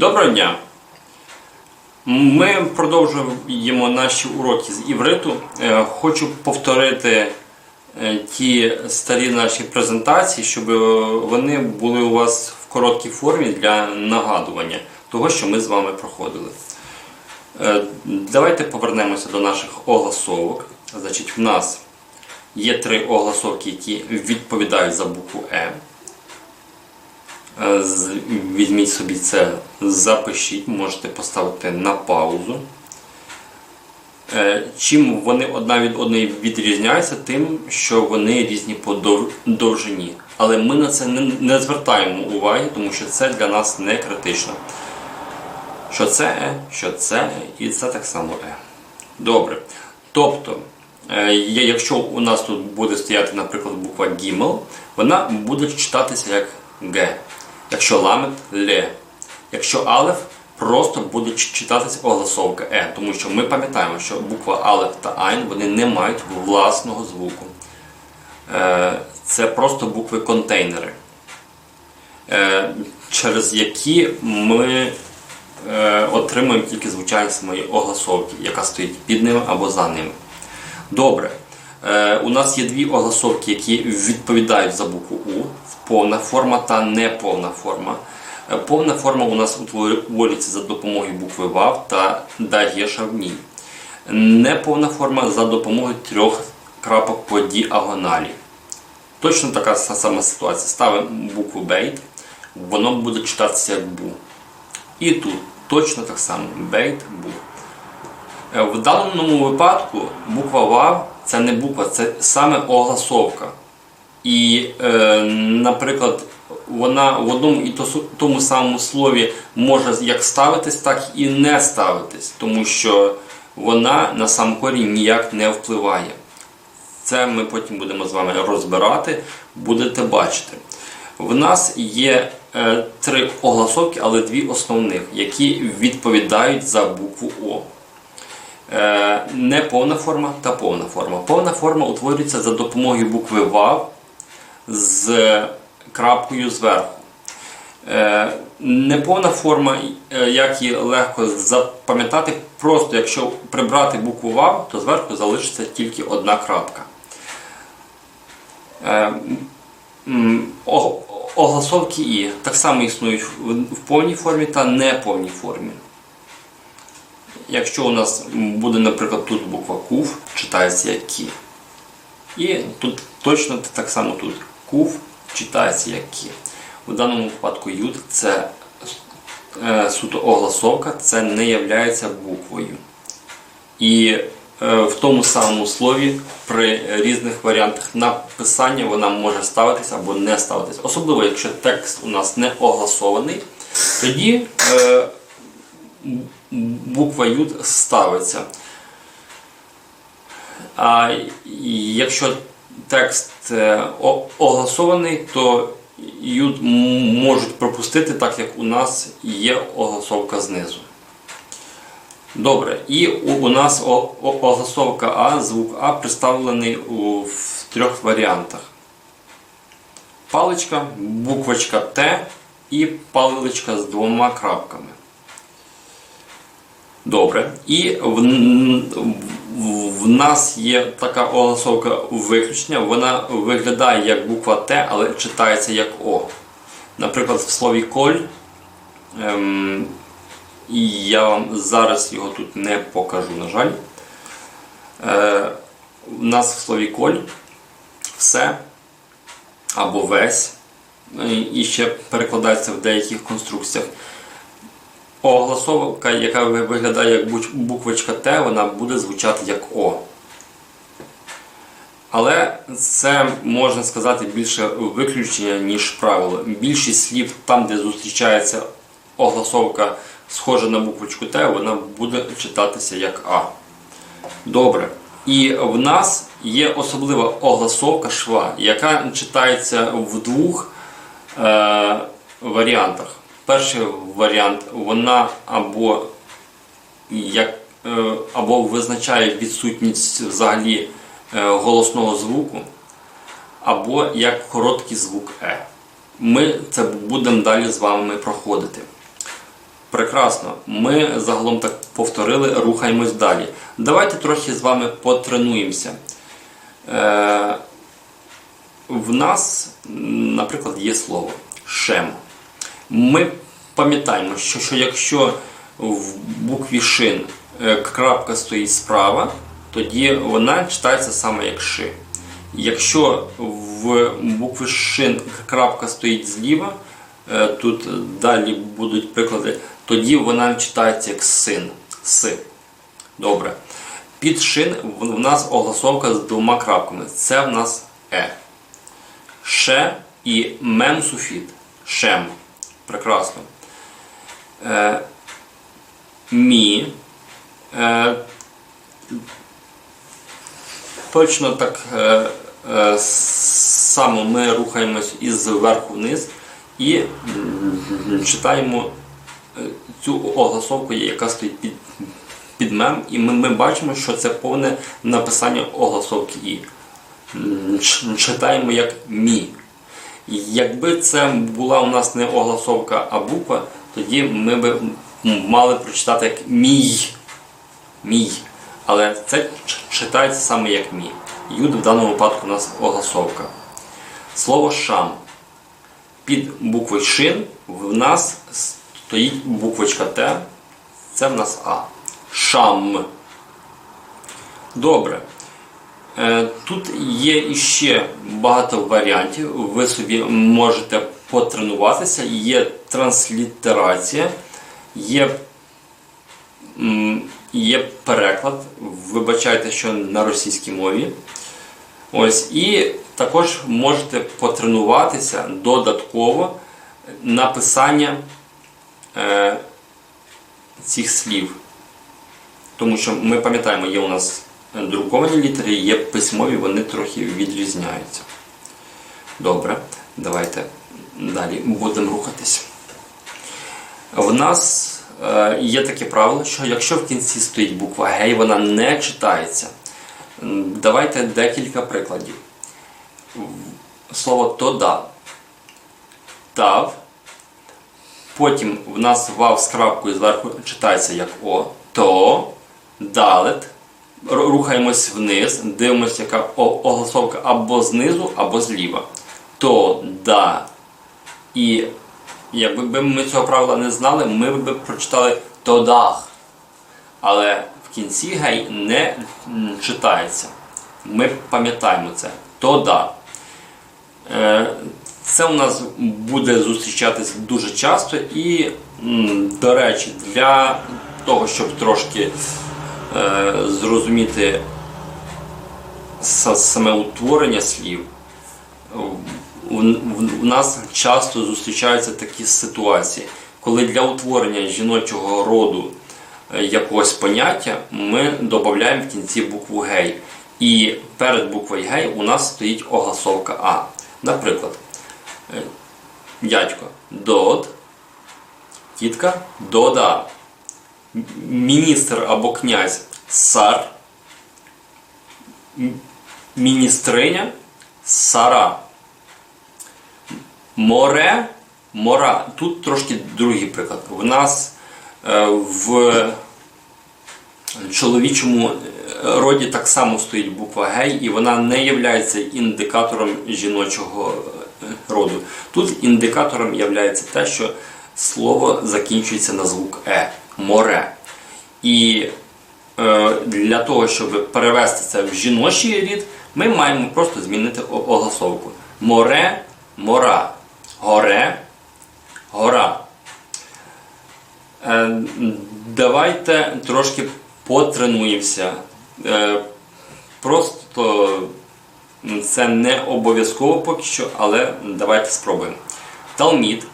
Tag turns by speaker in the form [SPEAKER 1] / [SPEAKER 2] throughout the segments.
[SPEAKER 1] Доброго дня! Ми продовжуємо наші уроки з івриту. Е, Хочу повторити е, ті старі наші презентації, щоб вони були у вас в короткій формі для нагадування того, що ми з вами проходили. Е, Давайте повернемося до наших огласовок. Значить, в нас є три огласовки, які відповідають за букву Е. Е, Візьміть собі це, запишіть, можете поставити на паузу. Е, Чим вони одна від одної відрізняються, тим, що вони різні по довжині. Але ми на це не, не звертаємо уваги, тому що це для нас не критично. Що це Е, що це Е, і це так само Е. Добре. Тобто, е, якщо у нас тут буде стояти, наприклад, буква Гімел, вона буде читатися як Г. Якщо ламет Ле. Якщо Алеф, просто буде читатися огласовка Е, тому що ми пам'ятаємо, що буква Алеф та Айн вони не мають власного звуку. Е, Це просто букви контейнери, е, через які ми е, отримуємо тільки звучання самої огласовки, яка стоїть під ними або за ними. Добре. У нас є дві огласовки, які відповідають за букву У, повна форма та неповна форма. Е, Повна форма у нас утворюється за допомогою букви ВАВ та дагеша в ній. Неповна форма за допомогою трьох крапок по діагоналі. Точно така сама ситуація. Ставимо букву бейт, воно буде читатися як бу. І тут точно так само бейт бу. Е, В даному випадку буква ВАВ це не буква, це саме огласовка. І, е, наприклад, вона в одному і тому самому слові може як ставитись, так і не ставитись, тому що вона на сам корінь ніяк не впливає. Це ми потім будемо з вами розбирати, будете бачити. В нас є е, три огласовки, але дві основних, які відповідають за букву О. Е, неповна форма та повна форма. Повна форма утворюється за допомогою букви ВАВ з крапкою зверху. Е, неповна форма, е, як її легко запам'ятати, просто якщо прибрати букву ВАВ, то зверху залишиться тільки одна крапка. Е, Огласовки І так само існують в в повній формі та неповній формі. Якщо у нас буде, наприклад, тут буква КУФ, читається як Кі. І тут точно так само тут КУФ читається як Кі. У даному випадку Юд це е, суто огласовка, це не є буквою. І е, в тому самому слові при різних варіантах написання вона може ставитися або не ставитися. Особливо, якщо текст у нас не огласований, тоді е, буква Юд ставиться. А якщо текст е, огласований, то м- можуть пропустити, так як у нас є огласовка знизу. Добре, і у, нас огласовка А, звук А представлений у, в трьох варіантах. Паличка, буквочка Т і паличка з двома крапками. Добре. І в, в, нас є така огласовка виключення. Вона виглядає як буква Т, але читається як О. Наприклад, в слові коль. Ем, і я вам зараз його тут не покажу, на жаль. Е, у нас в слові коль все або весь. е, І ще перекладається в деяких конструкціях. Огласовка, яка виглядає як буквочка Т, вона буде звучати як О. Але це можна сказати більше виключення, ніж правило. Більшість слів там, де зустрічається огласовка схожа на буквочку Т, вона буде читатися як А. Добре. І в нас є особлива огласовка шва, яка читається в двох е, варіантах. Перший варіант вона або як, е, або визначає відсутність взагалі е, голосного звуку, або як короткий звук Е. Ми це будемо далі з вами проходити. Прекрасно. Ми загалом так повторили, рухаємось далі. Давайте трохи з вами потренуємося. Е, в нас, наприклад, є слово шем. Ми пам'ятаємо, що, що якщо в букві шин е, крапка стоїть справа, тоді вона читається саме як ши. Якщо в букві шин крапка стоїть зліва, е, тут далі будуть приклади, тоді вона читається як син. Си. Добре. Під шин в нас огласовка з двома крапками. Це в нас е. Ше і мемсуфіт. Шем. Прекрасно. Е, мі. Е, точно так е, е, само ми рухаємось із верху вниз і читаємо е, цю огласовку, яка стоїть під, під мем, і ми, ми бачимо, що це повне написання огласовки І. Читаємо як мі. Якби це була у нас не огласовка, а буква, тоді ми б мали прочитати як мій. Мій. Але це читається саме як мій. Юд в даному випадку у нас огласовка. Слово шам. Під буквою шин в нас стоїть буквочка Т. Це в нас А. Шам. Добре. Е, Тут є іще багато варіантів. Ви собі можете потренуватися. Є транслітерація, є, є переклад. Вибачайте, що на російській мові. Ось, і також можете потренуватися додатково написання е, цих слів. Тому що ми пам'ятаємо, є у нас друковані літери, є письмові, вони трохи відрізняються. Добре, давайте далі будемо рухатись. В нас е, є таке правило, що якщо в кінці стоїть буква Г і вона не читається, давайте декілька прикладів. Слово тода. Тав. Потім в нас вав з крапкою зверху читається як О. То. Далет. Рухаємось вниз, дивимося, яка о- огласовка або знизу, або зліва. То, да. І якби ми цього правила не знали, ми б прочитали тодах. Але в кінці гей не читається. Ми пам'ятаємо це. Тода. Е, Це у нас буде зустрічатись дуже часто і, до речі, для того, щоб трошки зрозуміти саме утворення слів, у, нас часто зустрічаються такі ситуації, коли для утворення жіночого роду е, якогось поняття ми додаємо в кінці букву гей. І перед буквою гей у нас стоїть огласовка А. Наприклад, е, дядько дод, тітка дода, міністр або князь сар, міністриня сара. Море, мора. Тут трошки другий приклад. В нас е, в чоловічому е, роді так само стоїть буква гей, і вона не є індикатором жіночого е, роду. Тут індикатором є те, що слово закінчується на звук е море. І для того, щоб перевести це в жіночий рід, ми маємо просто змінити огласовку. Море, мора, горе, гора. Е, Давайте трошки потренуємося. Е, Просто це не обов'язково поки що, але давайте спробуємо. Талмід,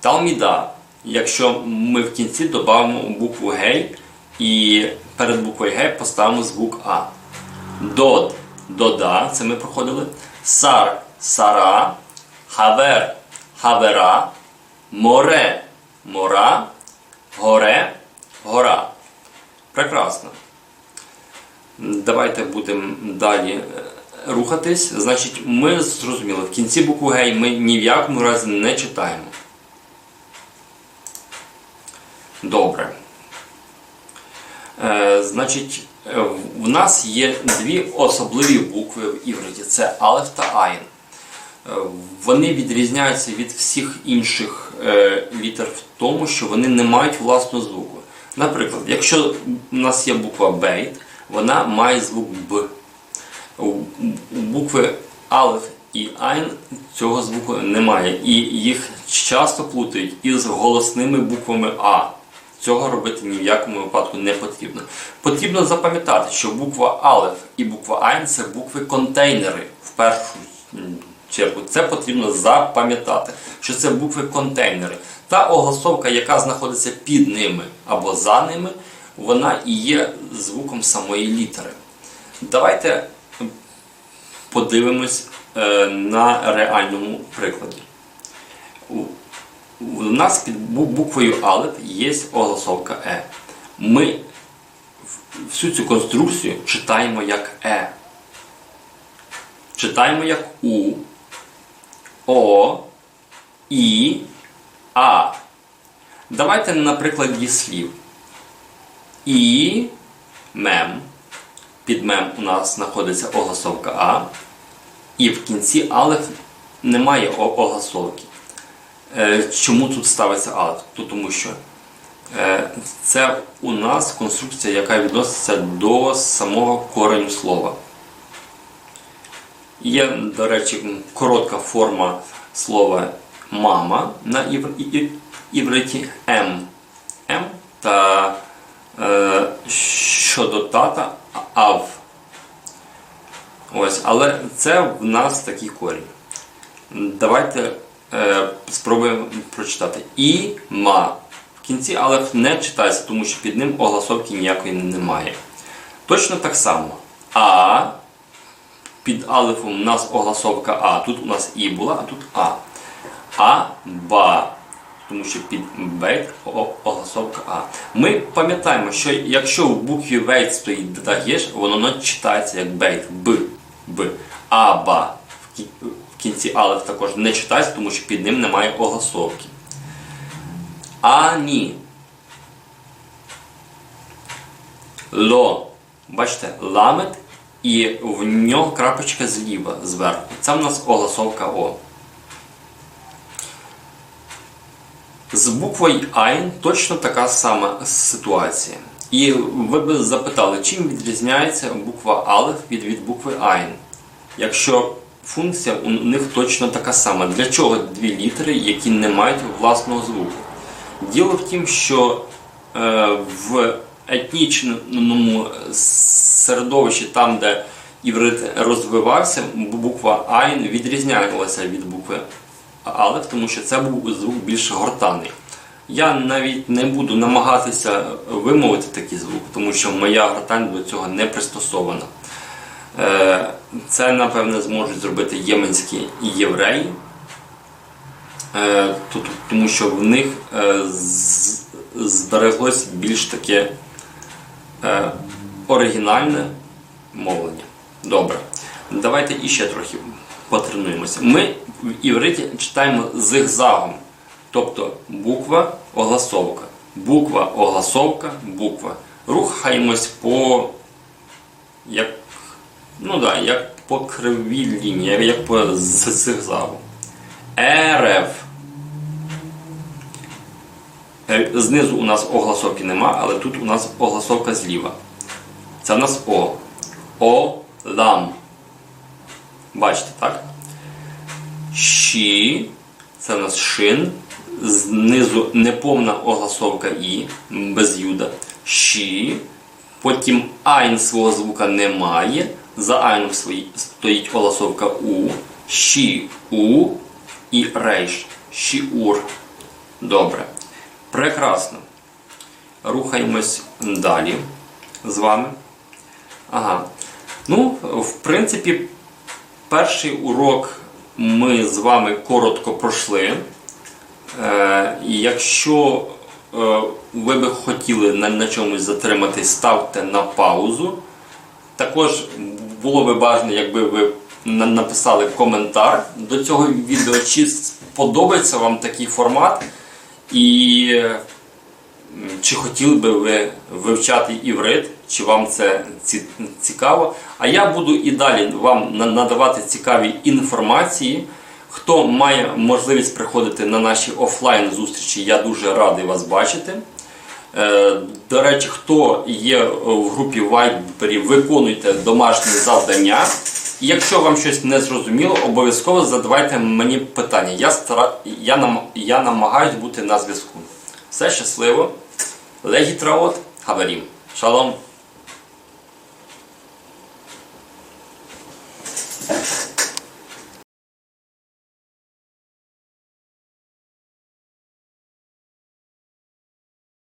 [SPEAKER 1] талміда. Якщо ми в кінці додамо букву гей і перед буквою Г поставимо звук А. Дод, дода, це ми проходили. Сар, сара, хавер, хавера, море, мора, горе, гора. Прекрасно. Давайте будемо далі е, рухатись. Значить, ми зрозуміли, в кінці букву гей ми ні в якому разі не читаємо. Добре. Е, значить, е, в- в нас є дві особливі букви в івриті це алеф та айн. Е, Вони відрізняються від всіх інших літер в тому, що вони не мають власного звуку. Наприклад, якщо у нас є буква бейт, вона має звук Б. У букви алеф і айн цього звуку немає. І їх часто плутають із голосними буквами А. Цього робити ні в якому випадку не потрібно. Потрібно запам'ятати, що буква Алеф і буква Айн це букви контейнери в першу чергу. Це потрібно запам'ятати, що це букви контейнери. Та оголосовка, яка знаходиться під ними або за ними, вона і є звуком самої літери. Давайте подивимось е, на реальному прикладі. У- нас під буквою Алеп є оголосовка Е. Ми всю цю конструкцію читаємо як Е. Читаємо як У, О, І, А. Давайте на прикладі слів. І, мем. Під мем у нас знаходиться оголосовка А. І в кінці алеф немає о- оголосовки. Е, Чому тут ставиться алеф? То Тому що е, це у нас конструкція, яка відноситься до самого кореню слова. Є, до речі, коротка форма слова мама на івриті М. М та е, щодо тата ав. Ось, але це в нас такий корінь. Давайте е, спробуємо прочитати. І ма. В кінці алеф не читається, тому що під ним оголосовки ніякої немає. Точно так само. А. Під алефом у нас оголосовка А. Тут у нас І була, а тут А. А ба. Тому що під бейт о- оголосовка А. Ми пам'ятаємо, що якщо в букві вейт стоїть дагеш, воно читається як бейт. Б. Б. Аба. Кінці алеф також не читається, тому що під ним немає оголосовки. Ані. Ло. Бачите, ламет і в нього крапочка зліва зверху. Це в нас оголосовка О. З буквою Айн точно така сама ситуація. І ви б запитали, чим відрізняється буква Алеф від, від букви Айн? Якщо функція у них точно така сама. Для чого дві літери, які не мають власного звуку? Діло в тім, що е, в етнічному середовищі, там, де іврит розвивався, буква Айн відрізнялася від букви Алеф, тому що це був звук більш гортаний. Я навіть не буду намагатися вимовити такий звук, тому що моя гортань до цього не пристосована. Е, Це, напевне, зможуть зробити єменські євреї, Е, тому що в них е, збереглось більш таке оригінальне мовлення. Добре. Давайте іще трохи потренуємося. Ми в івриті читаємо зигзагом. Тобто буква огласовка. Буква огласовка, буква. Рухаємось по як, ну да, як по кривій лінії, як по зигзагу. РФ. Е, Знизу у нас огласовки нема, але тут у нас огласовка зліва. Це у нас О. О лам. Бачите, так? Щі. Це у нас шин. Знизу неповна огласовка І без юда. Щі. Потім айн свого звука немає. За айном стоїть огласовка У. Щі У і рейш. Щіур. Добре. Прекрасно. Рухаємось далі з вами. Ага. Ну, в принципі, перший урок ми з вами коротко пройшли. Е, якщо е, ви би хотіли на, на чомусь затриматись, ставте на паузу. Також було би бажано, якби ви написали коментар до цього відео, чи сподобається вам такий формат. І чи хотіли би ви вивчати іврит, чи вам це цікаво. А я буду і далі вам надавати цікаві інформації. Хто має можливість приходити на наші офлайн зустрічі, я дуже радий вас бачити. Е, до речі, хто є в групі Вайбері, виконуйте домашні завдання. Якщо вам щось не зрозуміло, обов'язково задавайте мені питання. Я стара... я, нам... я намагаюсь бути на зв'язку. Все щасливо. Легітраот, Хаварім. Шалом!